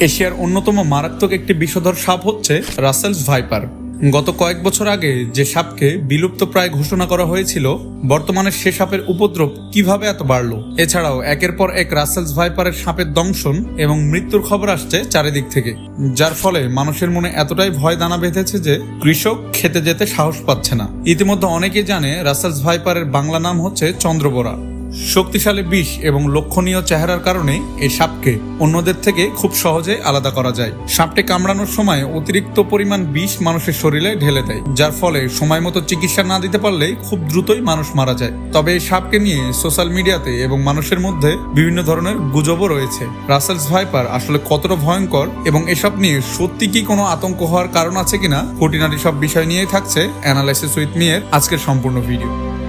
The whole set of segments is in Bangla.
এশিয়ার অন্যতম মারাত্মক একটি বিষধর সাপ হচ্ছে রাসেলস ভাইপার। গত কয়েক বছর আগে যে সাপকে বিলুপ্ত প্রায় ঘোষণা করা হয়েছিল, বর্তমানে সে সাপের উপদ্রব কীভাবে এত বাড়ল? এছাড়াও একের পর এক রাসেলস ভাইপারের সাপের দংশন এবং মৃত্যুর খবর আসছে চারিদিক থেকে, যার ফলে মানুষের মনে এতটাই ভয় দানা বেঁধেছে যে কৃষক খেতে যেতে সাহস পাচ্ছে না। ইতিমধ্যে অনেকেই জানে রাসেলস ভাইপারের বাংলা নাম হচ্ছে চন্দ্রবোরা। শক্তিশালী বিষ এবং লক্ষণীয় চেহারার কারণে এই সাপকে অন্যদের থেকে খুব সহজে আলাদা করা যায়। সাপটি কামড়ানোর সময় অতিরিক্ত পরিমাণ বিষ মানুষের শরীরে ঢেলে দেয়, যার ফলে সময় মতো চিকিৎসা না দিতে পারলে খুব দ্রুতই মানুষ মারা যায়। তবে এই সাপকে নিয়ে সোশ্যাল মিডিয়াতে এবং মানুষের মধ্যে বিভিন্ন ধরনের গুজবও রয়েছে। রাসেলস ভাইপার আসলে কতটা ভয়ঙ্কর এবং এসব নিয়ে সত্যি কি কোনো আতঙ্ক হওয়ার কারণ আছে কিনা, খুঁটিনাটি সব বিষয় নিয়েই থাকছে অ্যানালাইসিস উইথ মিয়ের আজকের সম্পূর্ণ ভিডিও।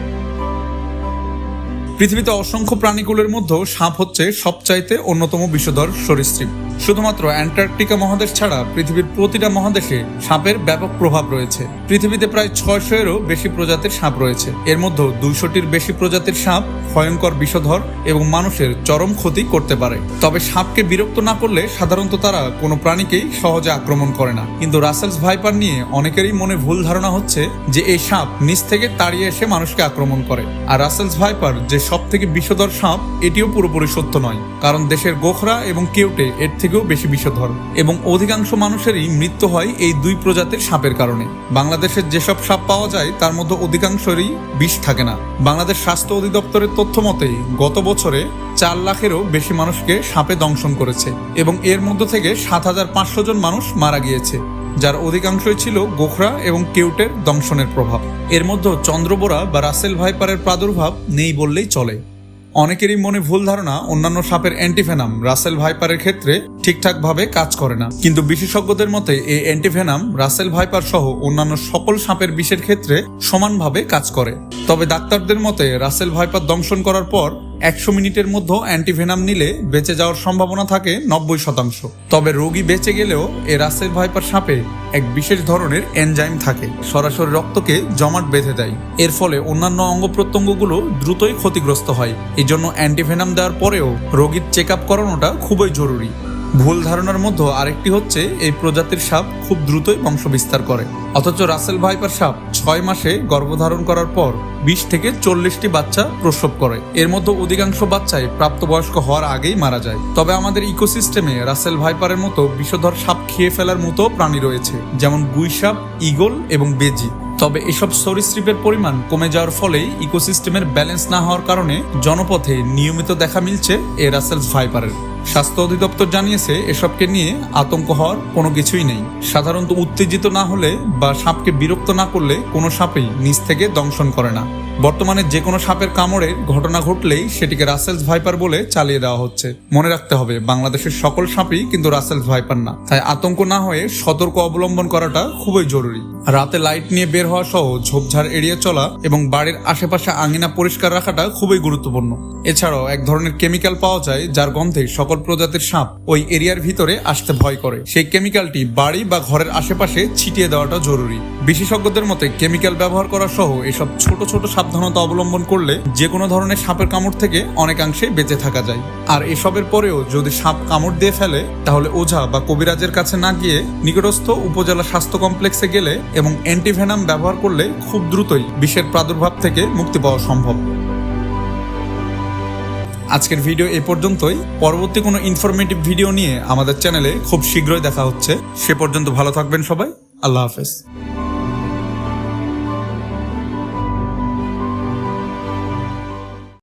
পৃথিবীতে অসংখ্য প্রাণীকুলের মধ্যেও সাপ হচ্ছে সবচাইতে অন্যতম বিষধর সরীসৃপ। শুধুমাত্র অ্যান্টার্কটিকা মহাদেশ ছাড়া পৃথিবীর প্রতিটা মহাদেশে সাপের ব্যাপক প্রভাব রয়েছে। পৃথিবীতে প্রায় ছয়শো এরও বেশি প্রজাতির সাপ রয়েছে। এর মধ্যে দুইশোটির বেশি প্রজাতির সাপ ভয়ঙ্কর বিষধর এবং মানুষের চরম ক্ষতি করতে পারে। তবে সাপকে বিরক্ত না করলে সাধারণত তারা কোনো প্রাণীকেই সহজে আক্রমণ করে না। কিন্তু রাসেলস ভাইপার নিয়ে অনেকেরই মনে ভুল ধারণা হচ্ছে যে এই সাপ নিচ থেকে তাড়িয়ে এসে মানুষকে আক্রমণ করে। আর রাসেলস ভাইপার যে সব থেকে বিষধর সাপ এটিও পুরোপুরি সত্য নয়, কারণ দেশের গোখরা এবং কেউটে এর থেকেও বেশি বিষধর। এবং অধিকাংশ মানুষেরই মৃত্যু হয় এই দুই প্রজাতির সাপের কারণে। বাংলাদেশের যেসব সাপ পাওয়া যায়, তার মধ্যে অধিকাংশরই বিষ থাকে না। বাংলাদেশ স্বাস্থ্য অধিদপ্তরের তথ্য মতে, গত বছরে চার লাখেরও বেশি মানুষকে সাপে দংশন করেছে এবং এর মধ্য থেকে সাত হাজার পাঁচশো জন মানুষ মারা গিয়েছে। যার অধিকাংশই ছিল গোখরা এবং কেউটের দংশনের প্রভাব। এর মধ্যে চন্দ্রবোরা বা রাসেল ভাইপারের প্রাদুর্ভাব নেই বললেই চলে। অনেকেরই মনে ভুল ধারণা, অন্যান্য সাপের অ্যান্টিভেনাম রাসেল ভাইপারের ক্ষেত্রে ঠিকঠাকভাবে কাজ করে না। কিন্তু বিশেষজ্ঞদের মতে, এই অ্যান্টিভেনাম, রাসেল ভাইপার সহ অন্যান্য সকল সাপের বিষের ক্ষেত্রে সমানভাবে কাজ করে। তবে ডাক্তারদের মতে, রাসেল ভাইপার দংশন করার পর একশো মিনিটের মধ্যে অ্যান্টিভেনাম নিলে বেঁচে যাওয়ার সম্ভাবনা থাকে নব্বই শতাংশ। তবে রোগী বেঁচে গেলেও এ রাসেল ভাইপার সাপে এক বিশেষ ধরনের এনজাইম থাকে। সরাসরি রক্তকে জমাট বেঁধে দেয়। এর ফলে অন্যান্য অঙ্গ প্রত্যঙ্গগুলো দ্রুতই ক্ষতিগ্রস্ত হয়। এই জন্য অ্যান্টিভেনাম দেওয়ার পরেও রোগীর চেক আপ করানোটা খুবই জরুরি। ভুল ধারণার মধ্যে আরেকটি হচ্ছে, এই প্রজাতির সাপ খুব দ্রুতই বংশ বিস্তার করে। অথচ রাসেল ভাইপার সাপ ছয় মাসে গর্ভধারণ করার পর বিশ থেকে চল্লিশটি বাচ্চা প্রসব করে। এর মধ্যে অধিকাংশ বাচ্চাই প্রাপ্তবয়স্ক হওয়ার আগেই মারা যায়। তবে আমাদের ইকোসিস্টেমে রাসেল ভাইপারের মতো বিষধর সাপ খেয়ে ফেলার মতো প্রাণী রয়েছে, যেমন গুই সাপ ইগল এবং বেজি। তবে এসব সরীসৃপের পরিমাণ কমে যাওয়ার ফলে ইকোসিস্টেমের ব্যালেন্স না হওয়ার কারণে জনপথে নিয়মিত দেখা মিলছে এ রাসেলস ভাইপারের। স্বাস্থ্য অধিদপ্তর জানিয়েছে, এসবকে নিয়ে আতঙ্ক হওয়ার কোনো কিছুই নেই। সাধারণত উত্তেজিত না হলে বা সাপকে বিরক্ত না করলে কোনো সাপেই নিচ থেকে দংশন করে না। বর্তমানে যে কোনো সাপের কামড়ে ঘটনা ঘটলেই সেটিকে রাসেলস ভাইপার বলে চালিয়ে দেওয়া হচ্ছে। মনে রাখতে হবে, বাংলাদেশের সকল সাপই কিন্তু রাসেলস ভাইপার না। তাই আতঙ্ক না হয়ে সতর্ক অবলম্বন করাটা খুবই জরুরি। রাতে লাইট নিয়ে বের হওয়া সহ ঝোপঝাড় এড়িয়ে চলা এবং বাড়ির আশেপাশে আঙিনা পরিষ্কার রাখাটা খুবই গুরুত্বপূর্ণ। এছাড়াও এক ধরনের কেমিক্যাল পাওয়া যায়, যার গন্ধে সকল প্রজাতির সাপ ওই এরিয়ার ভিতরে আসতে ভয় করে। সেই কেমিক্যালটি বাড়ি বা ঘরের আশেপাশে ছিটিয়ে দেওয়াটা জরুরি। বিশেষজ্ঞদের মতে কেমিক্যাল ব্যবহার করা সহ এসব ছোট ছোট সাবধানতা অবলম্বন করলে যে কোনো ধরনের সাপের কামড় থেকে অনেকাংশে বেঁচে থাকা যায়। আর এসবের পরেও যদি সাপ কামড় দিয়ে ফেলে, তাহলে ওঝা বা কবিরাজের কাছে না গিয়ে নিকটস্থ উপজেলা স্বাস্থ্য কমপ্লেক্সে গেলে এবং অ্যান্টিভেনাম ব্যবহার করলে খুব দ্রুতই বিষের প্রাদুর্ভাব থেকে মুক্তি পাওয়া সম্ভব। আজকের ভিডিও এ পর্যন্তই। পরবর্তী কোনো ইনফরমেটিভ ভিডিও নিয়ে আমাদের চ্যানেলে খুব শীঘ্রই দেখা হচ্ছে। সে পর্যন্ত ভালো থাকবেন সবাই। আল্লাহ হাফেজ।